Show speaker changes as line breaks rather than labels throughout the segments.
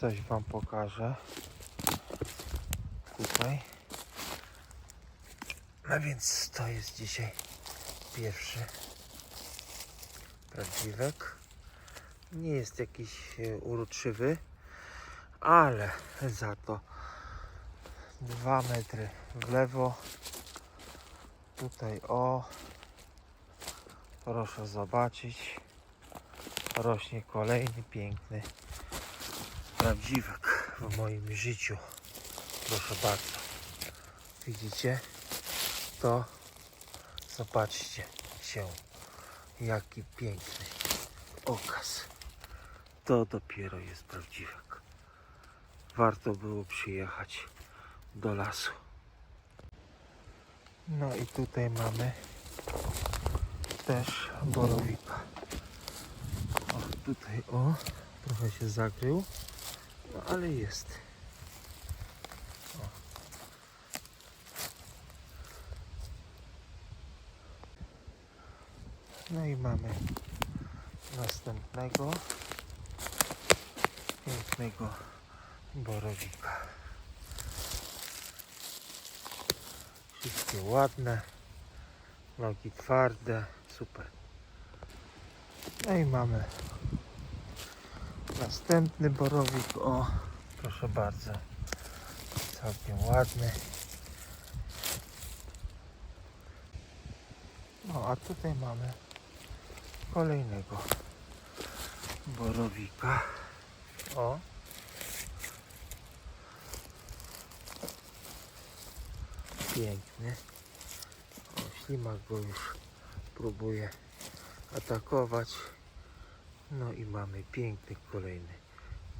coś Wam pokażę. Tutaj. No więc to jest dzisiaj pierwszy prawdziwek. Nie jest jakiś e, uroczywy, ale za to dwa metry w lewo. Tutaj o, proszę zobaczyć, rośnie kolejny piękny prawdziwek w moim życiu. Proszę bardzo. Widzicie? To zobaczcie się, jaki piękny okaz. To dopiero jest prawdziwek. Warto było przyjechać do lasu. No i tutaj mamy też borowika. O, tutaj o, trochę się zakrył, no ale jest. O. No i mamy następnego pięknego borowika. Wszystkie ładne, nogi twarde, super. No i mamy następny borowik, o proszę bardzo, całkiem ładny. No a tutaj mamy kolejnego borowika. O. Piękny. O, ślimak go już próbuje atakować. No i mamy piękny kolejny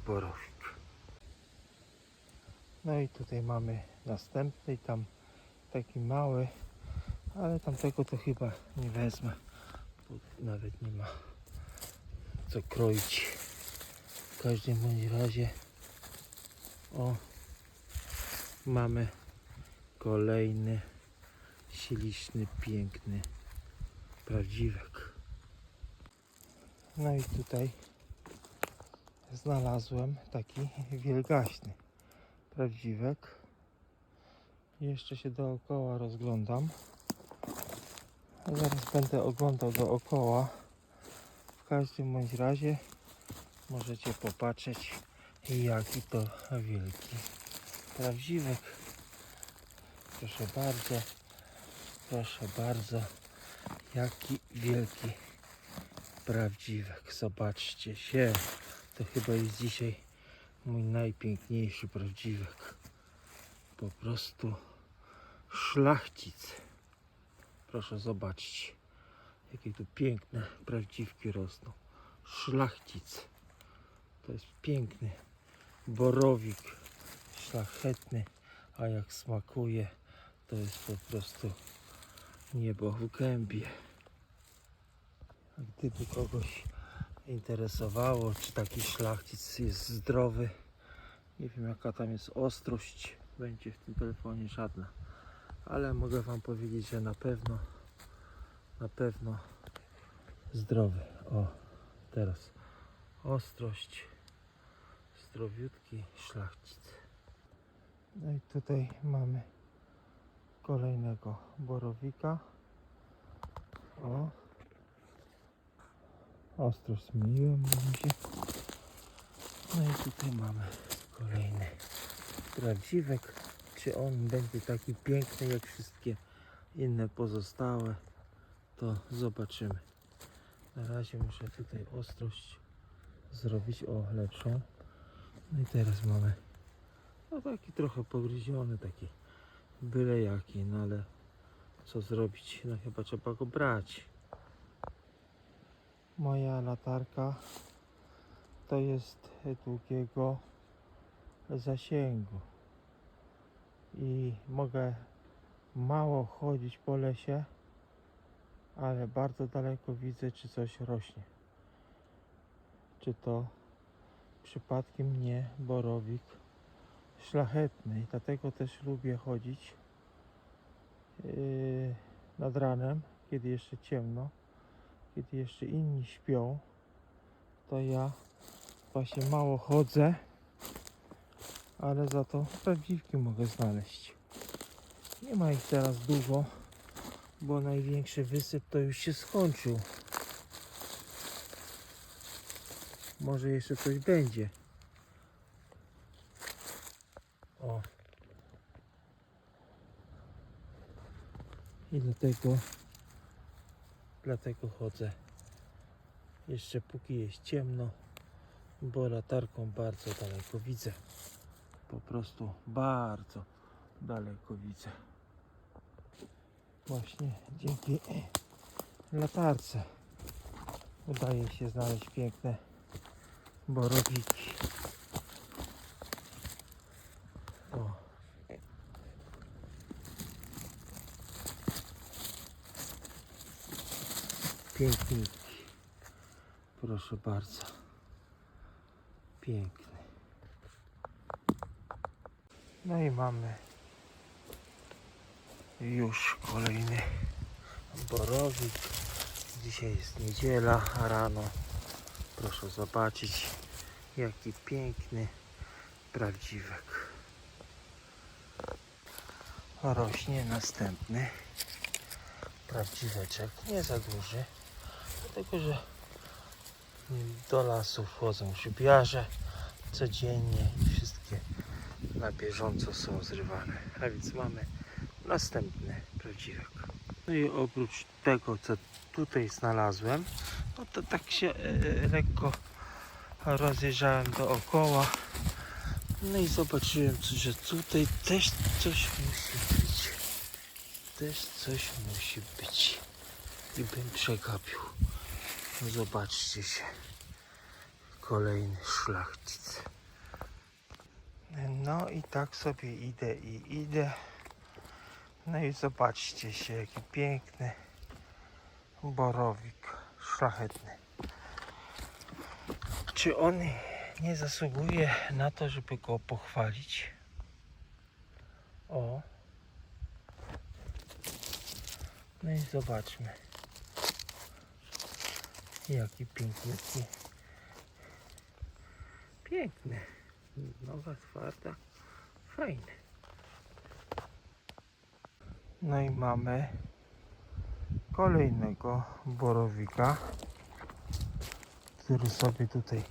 borowik. No i tutaj mamy następny, tam taki mały, ale tamtego to chyba nie wezmę, bo nawet nie ma co kroić. W każdym bądź razie o mamy kolejny śliczny, piękny prawdziwek. No i tutaj znalazłem taki wielgaśny prawdziwek. Jeszcze się dookoła rozglądam. Zaraz będę oglądał dookoła. W każdym bądź razie możecie popatrzeć jaki to wielki prawdziwek. Proszę bardzo, proszę bardzo, jaki wielki prawdziwek. Zobaczcie się, to chyba jest dzisiaj mój najpiękniejszy prawdziwek. Po prostu szlachcic. Proszę zobaczyć, jakie tu piękne prawdziwki rosną. Szlachcic. To jest piękny borowik, szlachetny, a jak smakuje, to jest po prostu niebo w gębie. Gdyby kogoś interesowało, czy taki szlachcic jest zdrowy, nie wiem jaka tam jest ostrość, będzie w tym telefonie żadna, ale mogę Wam powiedzieć, że na pewno, na pewno zdrowy. O, teraz ostrość, zdrowiutki szlachcic. No i tutaj mamy kolejnego borowika. O. Ostrość zmieniłem mi się. No i tutaj mamy kolejny prawdziwek. Czy on będzie taki piękny jak wszystkie inne pozostałe, to zobaczymy. Na razie muszę tutaj ostrość zrobić o lepszą. No i teraz mamy no taki trochę pogryziony, taki byle jaki, no ale co zrobić? No chyba trzeba go brać. Moja latarka to jest długiego zasięgu i mogę mało chodzić po lesie, ale bardzo daleko widzę, czy coś rośnie. Czy to przypadkiem nie borowik szlachetny, dlatego też lubię chodzić yy, nad ranem, kiedy jeszcze ciemno, kiedy jeszcze inni śpią, to ja właśnie mało chodzę ale za to prawdziwki mogę znaleźć. Nie ma ich teraz dużo, bo największy wysyp to już się skończył. Może jeszcze coś będzie. O. I dlatego dlatego chodzę. Jeszcze póki jest ciemno, bo latarką bardzo daleko widzę. Po prostu bardzo daleko widzę. Właśnie dzięki latarce udaje się znaleźć piękne borowiki. Piękniutki. Proszę bardzo. Piękny. No i mamy już kolejny borowik. Dzisiaj jest niedziela, rano proszę zobaczyć jaki piękny prawdziwek. Rośnie następny prawdziweczek, nie za duży, dlatego że do lasu wchodzą szybiarze codziennie wszystkie na bieżąco są zrywane. A więc mamy następny prawdziwek. No i oprócz tego, co tutaj znalazłem, no to tak się e, lekko rozejrzałem dookoła. No i zobaczyłem, że tutaj też coś musi być. Też coś musi być. I bym przegapił. Zobaczcie się. Kolejny szlachcic. No i tak sobie idę i idę. No i zobaczcie się, jaki piękny borowik szlachetny. Czy on nie zasługuje na to, żeby go pochwalić? O. No i zobaczmy. Jaki piękniutki. Piękny. Noga twarda. Fajny. No i mamy kolejnego borowika, który sobie tutaj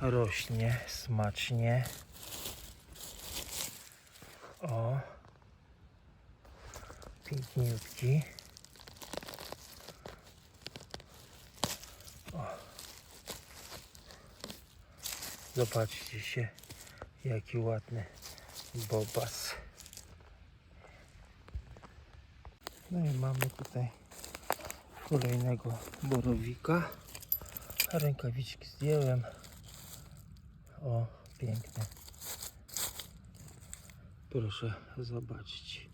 rośnie smacznie. O, piękniutki. Zobaczcie się, jaki ładny bobas. No i mamy tutaj kolejnego borowika. Rękawiczki zdjąłem. O, piękne. Proszę zobaczyć.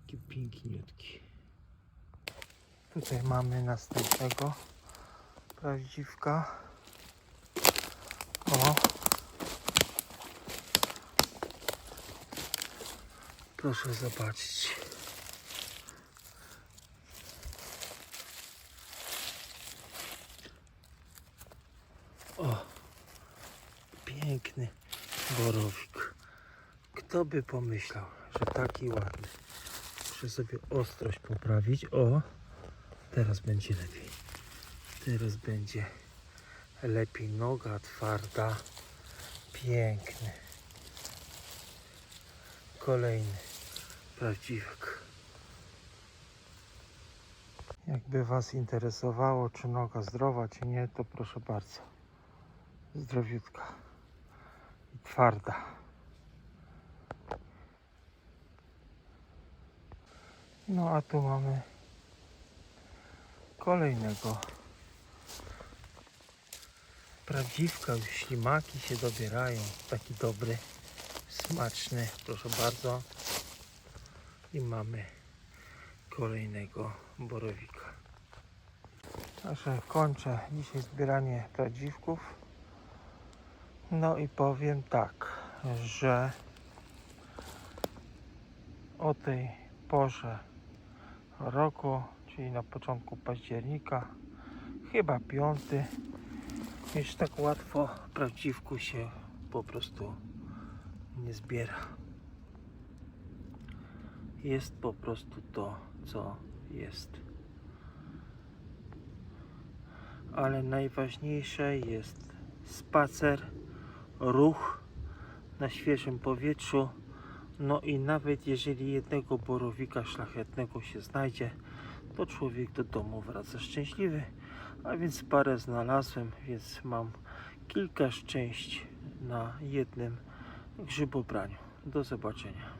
Jaki piękniutki. Tutaj mamy następnego prawdziwka. O. Proszę zobaczyć. O, piękny borowik. Kto by pomyślał, że taki ładny. Muszę sobie ostrość poprawić. O, teraz będzie lepiej. Teraz będzie lepiej. Noga twarda. Piękny. Kolejny prawdziwek. Jakby Was interesowało, czy noga zdrowa, czy nie, to proszę bardzo. Zdrowiutka i twarda. No a tu mamy kolejnego prawdziwka. Już ślimaki się dobierają. Taki dobry, smaczny. Proszę bardzo. I mamy kolejnego borowika. Także kończę dzisiaj zbieranie prawdziwków. No i powiem tak, że o tej porze roku, czyli na początku października, chyba piąty, już tak łatwo prawdziwku się po prostu nie zbiera. Jest po prostu to, co jest. Ale najważniejsze jest spacer, ruch na świeżym powietrzu. No i nawet jeżeli jednego borowika szlachetnego się znajdzie, to człowiek do domu wraca szczęśliwy. A więc parę znalazłem, więc mam kilka szczęść na jednym grzybobraniu. Do zobaczenia.